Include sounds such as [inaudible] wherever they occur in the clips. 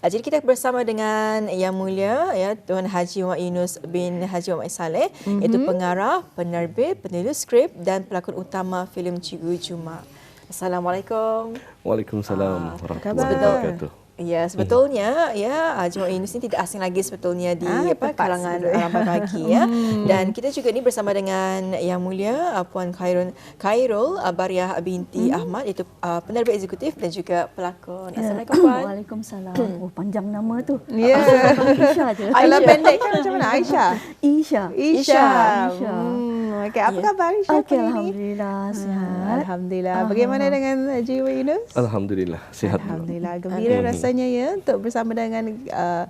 Uh, jadi kita bersama dengan Yang Mulia ya Tuan Haji Muhammad Yunus bin Haji Muhammad Saleh mm-hmm. iaitu pengarah, penerbit, penulis skrip dan pelakon utama filem Cikgu Jumat. Assalamualaikum. Waalaikumsalam uh, warahmatullahi wabarakatuh. Ya, sebetulnya hmm. ya Jumat Yunus ini tidak asing lagi sebetulnya di ah, apa kalangan ramai bagi ya. Hmm. Dan kita juga ni bersama dengan Yang Mulia uh, Puan Khairul Khairul uh, Bariah binti hmm. Ahmad itu uh, penerbit eksekutif dan juga pelakon. Ya. Assalamualaikum Puan. [clears throat] Waalaikumsalam. Oh panjang nama tu. Ya. Aisyah je. Kalau pendek kan macam mana Aisyah? Isha. Isha. Isha. Hmm. Okey, apa ya. khabar Aisyah okay, alhamdulillah sihat. Alhamdulillah. Bagaimana uh-huh. dengan Jiwa Yunus? Alhamdulillah sihat. Alhamdulillah. Gembira rasa rasanya ya untuk bersama dengan uh,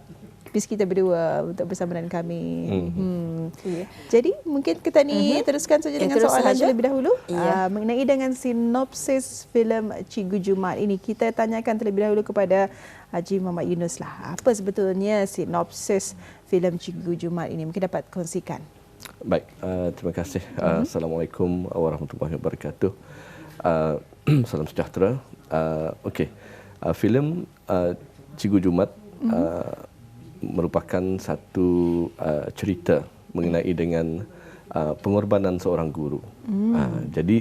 bis kita berdua untuk bersama dengan kami. Mm-hmm. Hmm. Yeah. Jadi mungkin kita ni mm-hmm. teruskan saja ya, dengan terus soalan sahaja. terlebih dahulu yeah. uh, mengenai dengan sinopsis filem Cikgu Jumat ini kita tanyakan terlebih dahulu kepada Haji Muhammad Yunus lah. Apa sebetulnya sinopsis filem Cikgu Jumat ini? Mungkin dapat kongsikan. Baik, uh, terima kasih. Mm-hmm. Assalamualaikum warahmatullahi wabarakatuh. Uh, [clears throat] salam sejahtera. Uh, Okey uh, filem uh, Cikgu Jumat mm-hmm. uh, merupakan satu uh, cerita mengenai dengan uh, pengorbanan seorang guru. Mm. Uh, jadi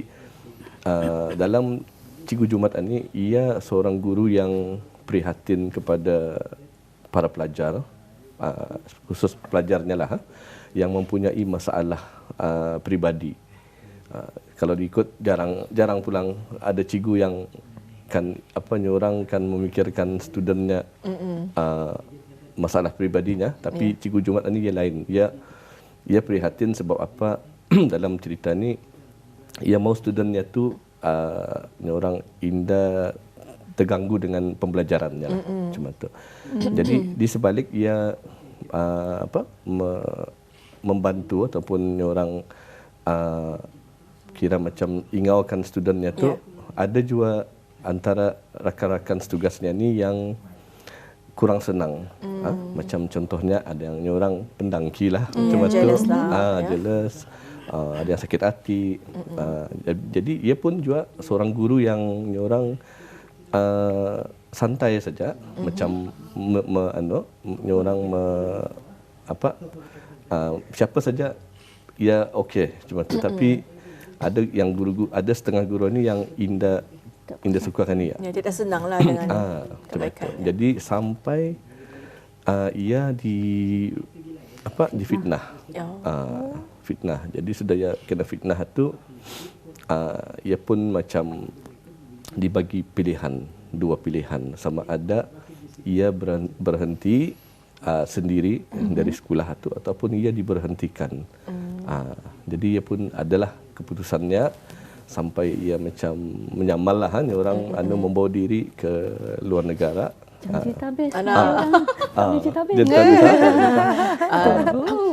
uh, dalam Cikgu Jumat ini ia seorang guru yang prihatin kepada para pelajar uh, khusus pelajarnya lah yang mempunyai masalah uh, pribadi. Uh, kalau diikut jarang jarang pulang ada cikgu yang kan apa orang kan memikirkan studentnya uh, masalah pribadinya tapi yeah. cikgu Jumat ini dia lain dia dia prihatin sebab apa [clears throat] dalam cerita ni ia mau studentnya tu uh, orang indah terganggu dengan pembelajarannya lah. cuma tu Mm-mm. jadi di sebalik ia uh, apa me, membantu ataupun orang uh, kira macam ingaukan studentnya tu yeah. ada juga antara rakan-rakan setugasnya ni yang kurang senang. Mm. Ha? Macam contohnya ada yang orang pendangki lah. Mm, macam jealous tu. Lah, ha, ya. jealous. Uh, ada yang sakit hati. Uh, jadi ia pun juga seorang guru yang orang uh, santai saja. Mm-hmm. Macam me, me, anu, orang me, apa, uh, siapa saja ia okey. Cuma tu. Mm-hmm. Tapi ada yang guru ada setengah guru ni yang indah Indah suka kan ya. Ya, tidak senanglah dengan ah, kebaikan. Jadi sampai uh, ia di apa di fitnah. Ya. Uh, fitnah. Jadi sudah ya kena fitnah itu uh, ia pun macam dibagi pilihan dua pilihan sama ada ia berhenti uh, sendiri mm-hmm. dari sekolah itu ataupun ia diberhentikan. Mm. Uh, jadi ia pun adalah keputusannya sampai ia macam menyamal lah ni orang mm-hmm. anu membawa diri ke luar negara. Jangan cerita habis. Anak. Jangan cerita habis. [laughs]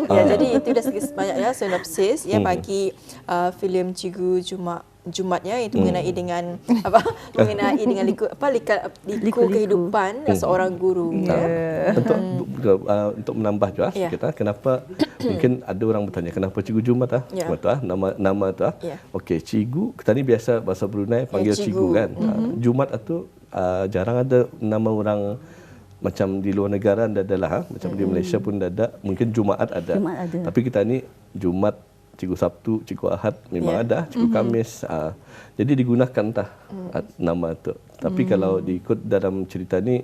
Ya, jadi itu dah banyak ya sinopsis ya bagi uh, filem Cikgu Jumat Jumatnya itu hmm. mengenai dengan apa [laughs] mengenai dengan liku apa liku, liku, liku kehidupan hmm. seorang guru yeah. uh, untuk uh, untuk menambah juga yeah. kita kenapa [coughs] mungkin ada orang bertanya kenapa cikgu Jumat ah yeah. Jumat ah nama nama tu ah yeah. okey cikgu kita ni biasa bahasa Brunei panggil yeah, cikgu. cikgu kan mm-hmm. Jumat itu uh, jarang ada nama orang macam di luar negara ada adalah ha? macam mm-hmm. di Malaysia pun ada mungkin Jumaat ada. Jumat ada tapi kita ni Jumat cikgu Sabtu, cikgu Ahad memang yeah. ada, cikgu mm-hmm. Kamis. Uh, jadi digunakan tah mm. nama tu. Tapi mm. kalau diikut dalam cerita ni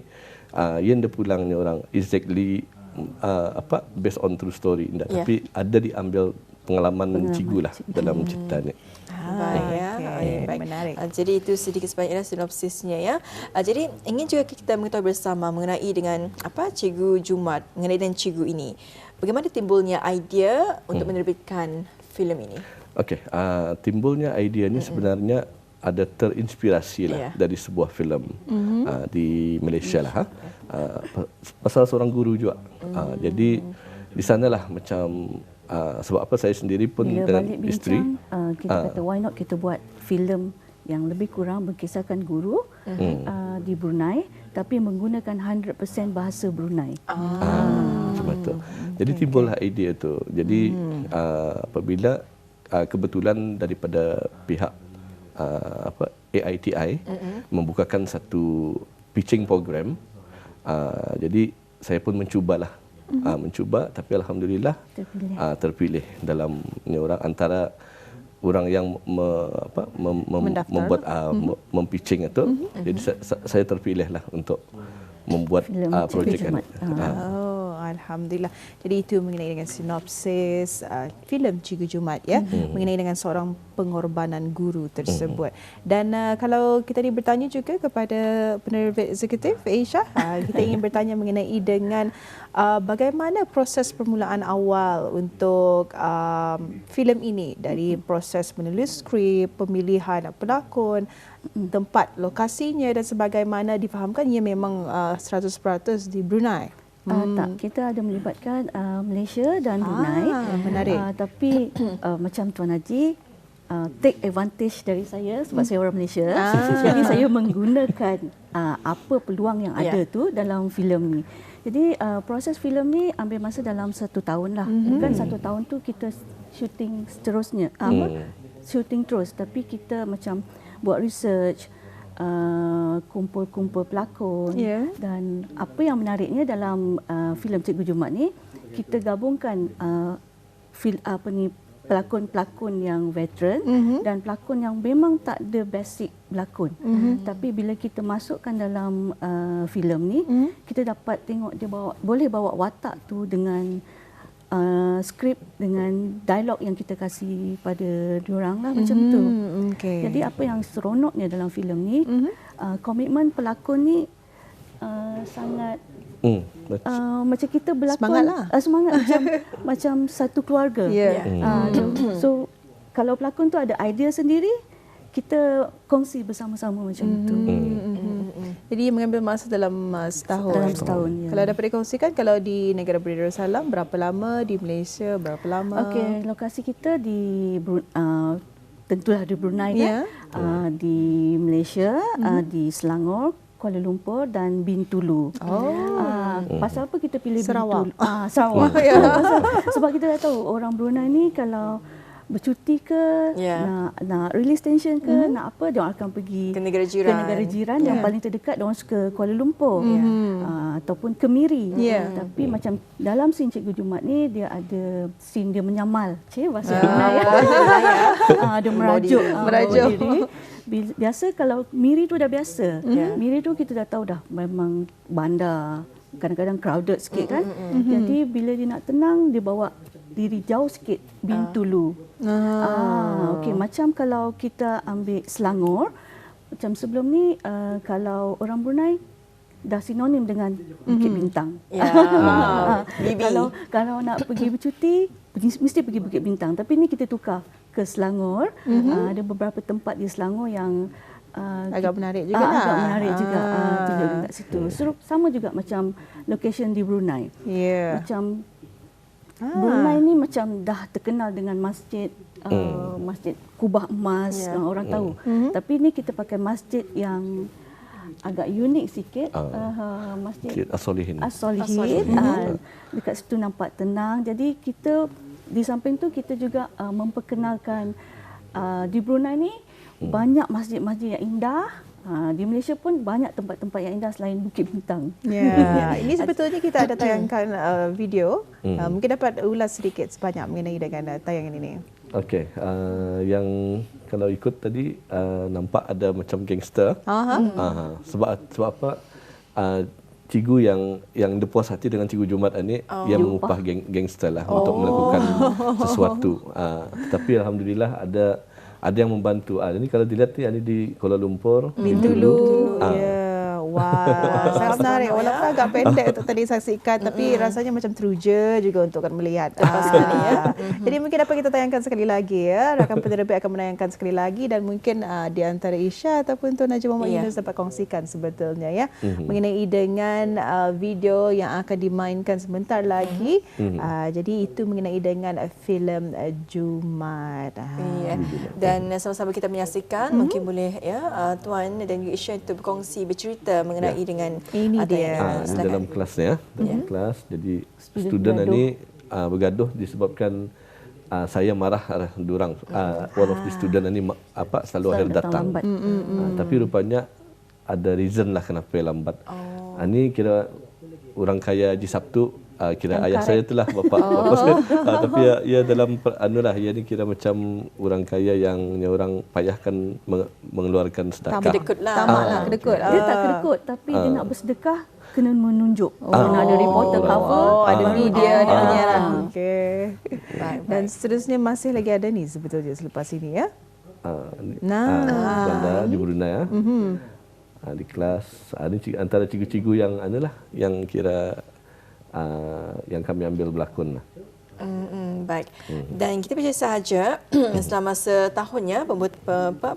uh, yang dia pulang ni orang exactly uh, apa based on true story yeah. tapi ada diambil pengalaman, pengalaman cikgu lah cikgu. dalam cerita ni. Okay. Baik. Menarik. Uh, jadi itu sedikit sebanyaknya sinopsisnya ya. Uh, jadi ingin juga kita mengetahui bersama mengenai dengan apa Cikgu Jumat mengenai dengan cikgu ini. Bagaimana timbulnya idea untuk hmm. menerbitkan filem ini? Okey, uh, timbulnya idea ini mm-hmm. sebenarnya ada terinspirasi lah yeah. dari sebuah filem mm-hmm. uh, di Malaysia lah. Uh, pasal seorang guru juga. Mm-hmm. Uh, jadi di sanalah macam uh, sebab apa saya sendiri pun Bila dengan isteri. Uh, kita uh, kata why not kita buat filem yang lebih kurang berkisahkan guru mm-hmm. uh, di Brunei tapi menggunakan 100% bahasa Brunei. Ah, ah betul. Jadi okay. timbullah idea tu. Jadi hmm. uh, apabila uh, kebetulan daripada pihak uh, apa AITI mm-hmm. membukakan satu pitching program Uh, jadi saya pun mencubalah. Mm-hmm. Uh, mencuba tapi alhamdulillah terpilih, uh, terpilih dalam ni orang antara orang yang me, apa, mem, mem, membuat uh, mm-hmm. mempitching itu. Mm-hmm. Jadi saya, saya terpilih lah untuk membuat uh, projek ini. Uh. Alhamdulillah. Jadi itu mengenai dengan sinopsis uh, filem Cikgu Jumat ya, mm-hmm. mengenai dengan seorang pengorbanan guru tersebut. Mm-hmm. Dan uh, kalau kita ni bertanya juga kepada penerbit eksekutif Aisha, uh, kita ingin [laughs] bertanya mengenai dengan uh, bagaimana proses permulaan awal untuk um, filem ini dari proses menulis skrip, pemilihan pelakon, tempat lokasinya dan sebagaimana difahamkan ia memang uh, 100% di Brunei. Uh, hmm. Tak, kita ada melibatkan uh, Malaysia dan Brunei. Ah, menarik. Uh, tapi uh, [coughs] macam Tuan Haji, uh, take advantage dari saya sebab hmm. saya orang Malaysia. Ah. Jadi saya menggunakan uh, apa peluang yang ada yeah. tu dalam filem ni. Jadi uh, proses filem ni ambil masa dalam satu tahun lah. Mm-hmm. Bukan satu tahun tu kita shooting seterusnya. Mm. Apa? Shooting terus. Tapi kita macam buat research, Uh, kumpul-kumpul pelakon yeah. dan apa yang menariknya dalam uh, filem Cikgu Jumat ni kita gabungkan uh, fil, apa ni pelakon-pelakon yang veteran mm-hmm. dan pelakon yang memang tak ada basic berlakon mm-hmm. tapi bila kita masukkan dalam uh, filem ni mm-hmm. kita dapat tengok dia bawa boleh bawa watak tu dengan uh, skrip dengan dialog yang kita kasih pada diorang lah macam mm-hmm. tu. Okay. Jadi apa yang seronoknya dalam filem ni, mm-hmm. uh, komitmen pelakon ni uh, sangat mm, uh, macam kita berlakon semangat lah. Uh, semangat macam [laughs] macam satu keluarga. Yeah. Mm. Uh, so, so kalau pelakon tu ada idea sendiri, kita kongsi bersama-sama macam mm-hmm. tu. Mm-hmm. Jadi mengambil masa dalam uh, setahun. Dalam setahun. Ya. Kalau dapat dikongsikan kalau di negara Darussalam berapa lama, di Malaysia berapa lama? Okey, lokasi kita di uh, tentulah di Brunei yeah. kan. Uh, di Malaysia, hmm. uh, di Selangor, Kuala Lumpur dan Bintulu. Oh. Uh, pasal apa kita pilih Sarawak. Bintulu? Ah, uh, Sarawak. [laughs] ya. sebab kita dah tahu orang Brunei ni kalau bercuti ke yeah. nak nak release tension ke mm-hmm. nak apa dia akan pergi ke negara jiran ke negara jiran yeah. yang paling terdekat dia orang suka Kuala Lumpur mm-hmm. uh, ataupun ke Miri yeah. tapi mm-hmm. macam dalam scene Cikgu Jumat ni dia ada scene dia menyamal cik bahasa Brunei ya uh, dia merajuk uh, merajuk diri. biasa kalau Miri tu dah biasa mm-hmm. Miri tu kita dah tahu dah memang bandar kadang-kadang crowded sikit kan mm-hmm. jadi bila dia nak tenang dia bawa diri jauh sikit Bintulu. Ah. ah okey macam kalau kita ambil Selangor macam sebelum ni uh, kalau orang Brunei dah sinonim dengan Bukit mm-hmm. Bintang. Ya. [laughs] Yeah. kalau kalau nak pergi bercuti mesti pergi Bukit Bintang tapi ni kita tukar ke Selangor. Mm-hmm. Uh, ada beberapa tempat di Selangor yang Uh, agak menarik juga uh, agak menarik ah. juga uh, tinggal dekat situ. Serup sama juga macam location di Brunei. Yeah. Macam Ah. Brunei ni macam dah terkenal dengan masjid uh, mm. masjid kubah emas yeah. yang orang tahu. Mm. Tapi ni kita pakai masjid yang agak unik sikit uh, uh, masjid As-Solihin. As-Solihin. Uh, dekat situ nampak tenang. Jadi kita di samping tu kita juga uh, memperkenalkan uh, di Brunei ni mm. banyak masjid-masjid yang indah Ha, di Malaysia pun banyak tempat-tempat yang indah selain Bukit Bintang. Ya, yeah. [laughs] ini sebetulnya kita ada tayangkan uh, video. Hmm. Uh, mungkin dapat ulas sedikit sebanyak mengenai dengan uh, tayangan ini. Okey, uh, yang kalau ikut tadi uh, nampak ada macam gangster. Uh-huh. Uh, sebab sebab apa? Uh, cikgu yang yang puas hati dengan cikgu Jumat ini oh. yang mengupah geng, gangster lah oh. untuk melakukan [laughs] sesuatu. Uh, tapi alhamdulillah ada ada yang membantu. Ah, ini kalau dilihat ni ada di Kuala Lumpur, Bintulu. Ah. Ya. Wah, [laughs] sangat menarik. Walaupun agak pendek untuk tadi saksikan, tapi rasanya macam teruja juga untuk kan melihat ah. Ya. [laughs] Jadi mungkin dapat kita tayangkan sekali lagi ya. Rakan penerbit akan menayangkan sekali lagi dan mungkin uh, di antara Isya ataupun Tuan Najib Muhammad yeah. Yunus dapat kongsikan sebetulnya ya mm-hmm. mengenai dengan uh, video yang akan dimainkan sebentar lagi. Mm-hmm. Uh, jadi itu mengenai dengan uh, filem uh, Jumat. Yeah. Dan sama-sama kita menyaksikan, mm-hmm. mungkin boleh ya uh, Tuan dan Isya itu berkongsi bercerita mengenai ya. dengan ini dia. ha, ini dalam kelas ya dalam ya. kelas. Jadi student ini uh, bergaduh disebabkan uh, saya marah uh, durang. Uh, one of the student ini apa selalu akhir datang, datang. Uh, tapi rupanya ada reason lah kenapa lambat. Oh. ini kira orang kaya Haji Sabtu uh, kira Yang ayah saya itulah bapa oh. bapa saya uh, [laughs] tapi ya, ya dalam anulah ya ni kira macam orang kaya yang orang payahkan mengeluarkan sedekah. Tamak kedekut lah. Tamak lah kedekut. Dia tak kedekut tapi uh. dia nak bersedekah kena menunjuk. Oh. Kena ada reporter oh. cover. Oh, ada media oh. dia lah. Okey. Dan seterusnya masih lagi ada ni sebetulnya selepas ini ya. Uh, nah, uh, bandar di Brunei ya. Mm-hmm. Uh, di kelas uh, ini antara cikgu-cikgu yang analah yang kira uh, yang kami ambil berlakon lah. Mm-hmm, baik. Mm. Dan kita percaya sahaja [clears throat] selama setahun ya pembuat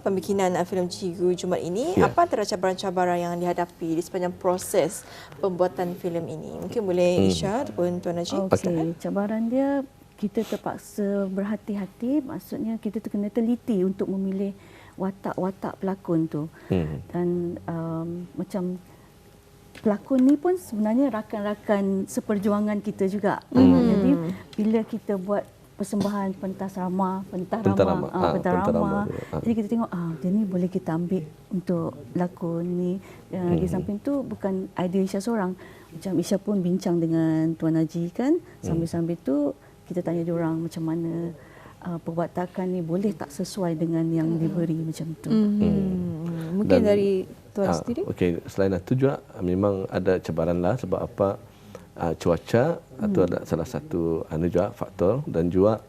pembikinan filem Cikgu Jumat ini yeah. apa antara cabaran-cabaran yang dihadapi di sepanjang proses pembuatan filem ini? Mungkin boleh mm. Isha ataupun Tuan Najib. Okey, okay. cabaran dia kita terpaksa berhati-hati maksudnya kita kena teliti untuk memilih watak-watak pelakon tu. Mm. Dan um, macam pelakon ni pun sebenarnya rakan-rakan seperjuangan kita juga. Hmm. Jadi bila kita buat persembahan pentas rama, pentas rama, ah, pentas rama. Ah. Jadi kita tengok ah dia ni boleh kita ambil untuk lakon ni. Hmm. Di samping tu bukan idea Isha seorang. Macam Isha pun bincang dengan Tuan Haji kan. Sambil-sambil tu kita tanya dia orang macam mana uh, perwatakan ni boleh tak sesuai dengan yang diberi macam tu. Hmm. Hmm. Mungkin Dan, dari tuan uh, sendiri? Okey, selain itu juga memang ada cabaran lah sebab apa uh, cuaca hmm. itu ada salah satu anu juga faktor dan juga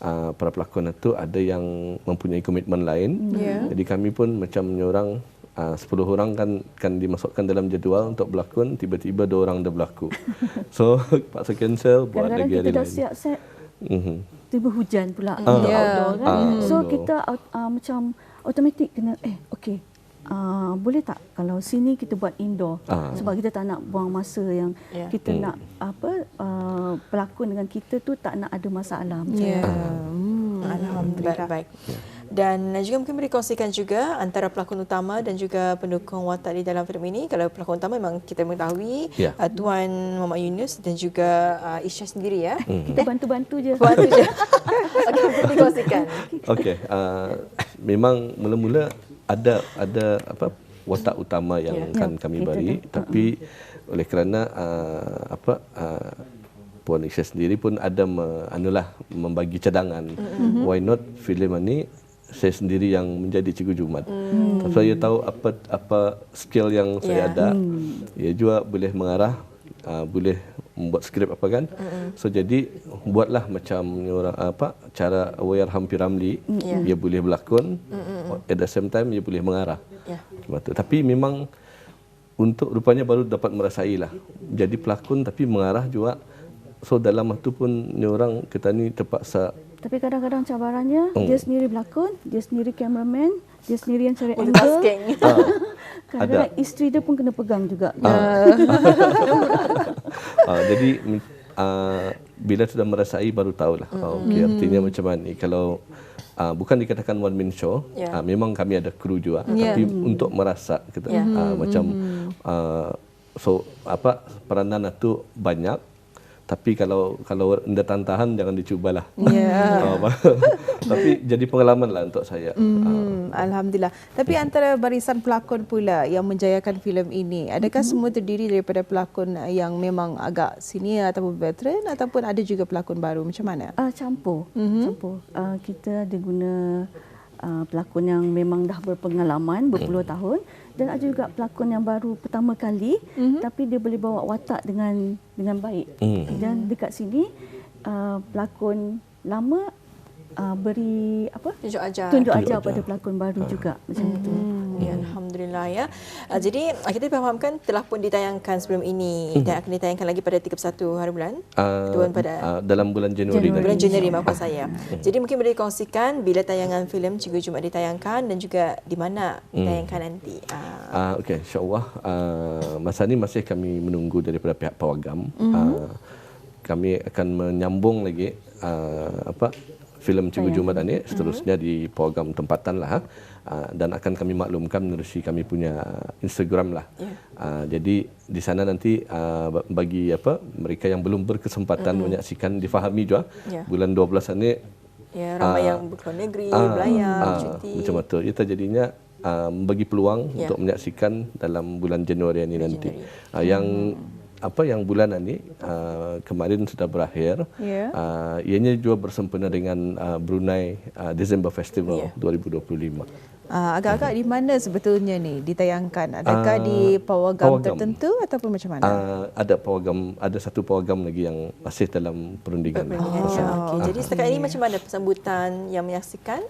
uh, para pelakon itu ada yang mempunyai komitmen lain. Yeah. Jadi kami pun macam orang uh, 10 orang kan kan dimasukkan dalam jadual untuk berlakon tiba-tiba dua orang dah berlaku. [laughs] so [laughs] paksa cancel buat lagi hari lain. Kita dah siap set. Mm-hmm. Tiba hujan pula. Uh, yeah. outdoor kan. Uh, so outdoor. kita uh, macam automatik kena eh okey uh, boleh tak kalau sini kita buat indoor uh. sebab kita tak nak buang masa yang yeah. kita hmm. nak apa uh, pelakon dengan kita tu tak nak ada masalah macam yeah. tu. Hmm. Alhamdulillah. Baik. baik. Dan juga mungkin boleh kongsikan juga antara pelakon utama dan juga pendukung watak di dalam filem ini. Kalau pelakon utama memang kita mengetahui yeah. uh, Tuan Muhammad Yunus dan juga uh, Isha sendiri ya. Mm. Kita bantu-bantu je. Bantu je. [laughs] Okey, boleh kongsikan. Okey, uh, memang mula-mula ada ada apa watak utama yang yeah. akan kami beri yeah. tapi uh-huh. oleh kerana uh, apa uh, Puan Isha sendiri pun ada me, anulah membagi cadangan uh-huh. why not filem ini saya sendiri yang menjadi cikgu Jumat. Hmm. Saya tahu apa apa skill yang saya yeah. ada. Hmm. Ya juga boleh mengarah, uh, boleh membuat skrip apa kan. Mm-hmm. So jadi buatlah macam orang apa cara Wayar Hampir Ramli yeah. dia boleh berlakon mm-hmm. at the same time dia boleh mengarah. Yeah. Tapi memang untuk rupanya baru dapat merasai lah. Jadi pelakon tapi mengarah juga. So dalam waktu pun ni orang kita ni terpaksa tapi kadang-kadang cabarannya hmm. dia sendiri berlakon, dia sendiri cameraman, dia sendiri yang cari angle. Ah. [laughs] Kadang-kadang isteri dia pun kena pegang juga. Ah. [laughs] [laughs] uh, jadi uh, bila sudah merasai baru tahulah. Mm. Oh, okay, artinya mm. macam mana ni kalau uh, bukan dikatakan one man show, yeah. uh, memang kami ada kru juga yeah. tapi mm. untuk merasa kita yeah. uh, macam uh, so apa peranan itu banyak tapi kalau kalau anda tahan-tahan jangan dicubalah. Ya. [laughs] Yeah. [laughs] Tapi jadi pengalaman lah untuk saya. Mm, uh. Alhamdulillah. Tapi mm. antara barisan pelakon pula yang menjayakan filem ini, adakah mm. semua terdiri daripada pelakon yang memang agak senior ataupun veteran ataupun ada juga pelakon baru macam mana? Uh, campur. Mm-hmm. Campur. Uh, kita ada guna uh, pelakon yang memang dah berpengalaman berpuluh mm. tahun dan ada juga pelakon yang baru pertama kali mm-hmm. tapi dia boleh bawa watak dengan dengan baik. Mm. Dan dekat sini uh, pelakon lama uh, beri apa? Tunjuk ajar. Tunjuk ajar pada pelakon baru uh. juga macam mm. itu. Ya, Alhamdulillah ya. Uh, jadi kita fahamkan telah pun ditayangkan sebelum ini mm. dan akan ditayangkan lagi pada 31 hari bulan. Uh, pada uh, dalam bulan Januari. Januari. Bulan Januari maafkan saya. Mm. Jadi mungkin boleh kongsikan bila tayangan filem Cikgu Jumat ditayangkan dan juga di mana ditayangkan mm. nanti. Uh. Uh, Okey, insyaAllah uh, masa ini masih kami menunggu daripada pihak Pawagam. Mm-hmm. Uh, kami akan menyambung lagi uh, apa filem Cikgu Jumat ini seterusnya mm-hmm. di program tempatan lah. Uh, dan akan kami maklumkan menerusi kami punya Instagram lah. Yeah. Uh, jadi di sana nanti uh, bagi apa mereka yang belum berkesempatan mm-hmm. menyaksikan difahami juga yeah. bulan 12 ini Ya, ramai uh, yang berkeluar negeri, uh, belayar, uh, cuti. Macam itu. Itu jadinya uh, bagi peluang yeah. untuk menyaksikan dalam bulan Januari ini nanti. Uh, yang apa yang bulan ini uh, kemarin sudah berakhir. Yeah. Uh, ianya juga bersempena dengan uh, Brunei uh, December Festival yeah. 2025. Uh, agak-agak di mana sebetulnya ni ditayangkan? Adakah uh, di pawagam, pawagam tertentu ataupun macam mana? Uh, ada pawagam, ada satu pawagam lagi yang masih dalam perundingan. perundingan. Oh. Ya. Okay. Jadi setakat ini macam mana sambutan yang menyaksikan?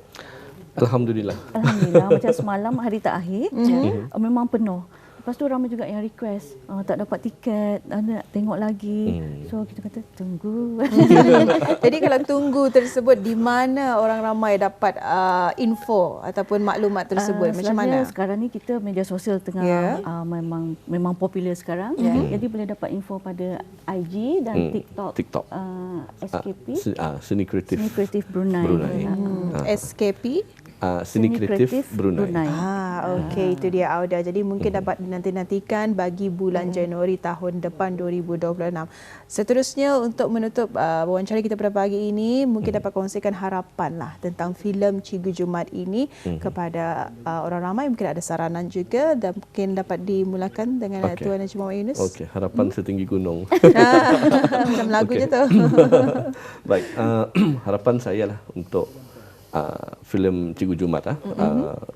Alhamdulillah. Alhamdulillah. macam semalam hari terakhir, mm-hmm. [laughs] memang penuh. Lepas tu ramai juga yang request uh, tak dapat tiket, uh, nak tengok lagi. Hmm. So kita kata tunggu. [laughs] Jadi kalau tunggu tersebut di mana orang ramai dapat uh, info ataupun maklumat tersebut? Uh, Macam mana? Sekarang ni kita media sosial tengah yeah. uh, memang memang popular sekarang. Yeah. Hmm. Jadi boleh dapat info pada IG dan hmm. TikTok. TikTok. Uh, SKP. Uh, uh, Seni Kreatif. Seni Kreatif Brunei. Brunei. Hmm. Uh. SKP uh, seni, kreatif, Brunei. Brunei. Ah, okey itu dia Auda. Jadi mungkin dapat dinanti-nantikan bagi bulan Januari tahun depan 2026. Seterusnya untuk menutup uh, wawancara kita pada pagi ini, mungkin dapat kongsikan harapan lah tentang filem Cigu Jumat ini kepada uh, orang ramai mungkin ada saranan juga dan mungkin dapat dimulakan dengan okay. Tuan Najib Muhammad Yunus. Okey, harapan hmm? setinggi gunung. [laughs] Macam lagu okay. je tu. [laughs] Baik, uh, [clears throat] harapan saya lah untuk uh, filem Cikgu Jumat ah mm-hmm. uh,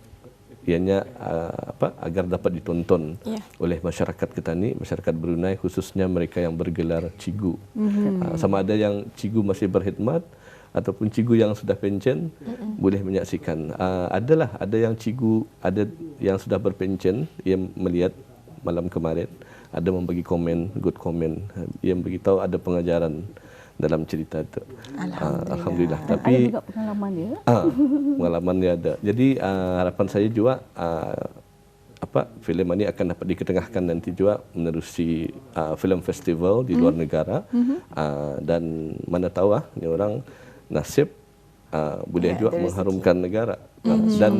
ianya uh, apa agar dapat ditonton yeah. oleh masyarakat kita ni masyarakat Brunei khususnya mereka yang bergelar cigu mm-hmm. uh, sama ada yang cigu masih berkhidmat ataupun cigu yang sudah pencen mm-hmm. boleh menyaksikan uh, adalah ada yang cigu ada yang sudah berpencen yang melihat malam kemarin ada membagi komen good comment yang beritahu ada pengajaran dalam cerita itu. Alhamdulillah. Uh, Alhamdulillah. Tapi ada juga pengalaman dia. Uh, [laughs] pengalaman dia ada. Jadi uh, harapan saya juga uh, apa filem ini akan dapat diketengahkan nanti juga menerusi uh, film festival di luar mm. negara mm-hmm. uh, dan mana tahu ah ni orang nasib uh, boleh yeah, juga mengharumkan rezeki. negara mm-hmm. dan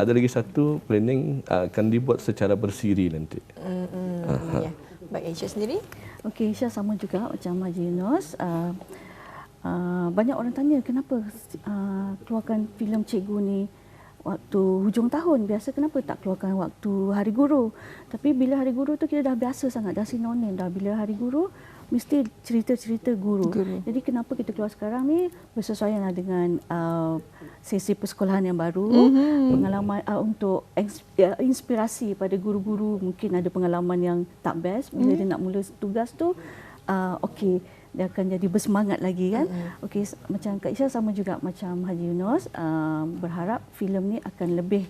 ada lagi satu planning uh, akan dibuat secara bersiri nanti. Mm-hmm. Uh-huh. Yeah. Baik, Aisyah sendiri? Okey, Isya sama juga macam Haji Yunus. Uh, uh, banyak orang tanya kenapa uh, keluarkan filem Cikgu ni waktu hujung tahun. Biasa kenapa tak keluarkan waktu Hari Guru. Tapi bila Hari Guru tu kita dah biasa sangat, dah sinonim dah. Bila Hari Guru, mesti cerita-cerita guru. guru. Jadi kenapa kita keluar sekarang ni bersesuaian lah dengan uh, sesi persekolahan yang baru, mm-hmm. pengalaman uh, untuk ya, inspirasi pada guru-guru mungkin ada pengalaman yang tak best bila mm-hmm. dia nak mula tugas tu uh, okey dia akan jadi bersemangat lagi kan. Mm-hmm. Okey macam Kak Isha sama juga macam Haji Yunus uh, berharap filem ni akan lebih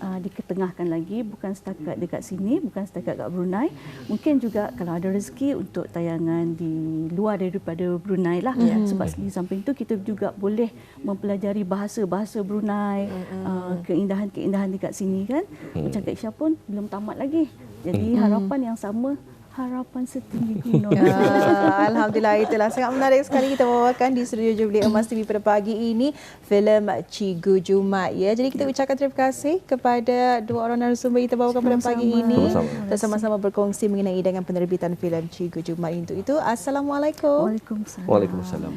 uh, diketengahkan lagi bukan setakat dekat sini bukan setakat kat Brunei mungkin juga kalau ada rezeki untuk tayangan di luar daripada Brunei lah yeah. sebab di samping itu kita juga boleh mempelajari bahasa-bahasa Brunei mm-hmm. uh, keindahan-keindahan dekat sini kan mm. macam Kak Isha pun belum tamat lagi jadi mm. harapan yang sama harapan setinggi [laughs] gunung. Ya, Alhamdulillah itulah sangat menarik sekali kita bawakan di studio Jubilee Emas TV pada pagi ini filem Cigu Jumat ya. Jadi kita ucapkan terima kasih kepada dua orang narasumber kita bawakan pada pagi ini bersama-sama berkongsi mengenai dengan penerbitan filem Cigu Jumat itu. Itu assalamualaikum. Waalaikumsalam. Waalaikumsalam.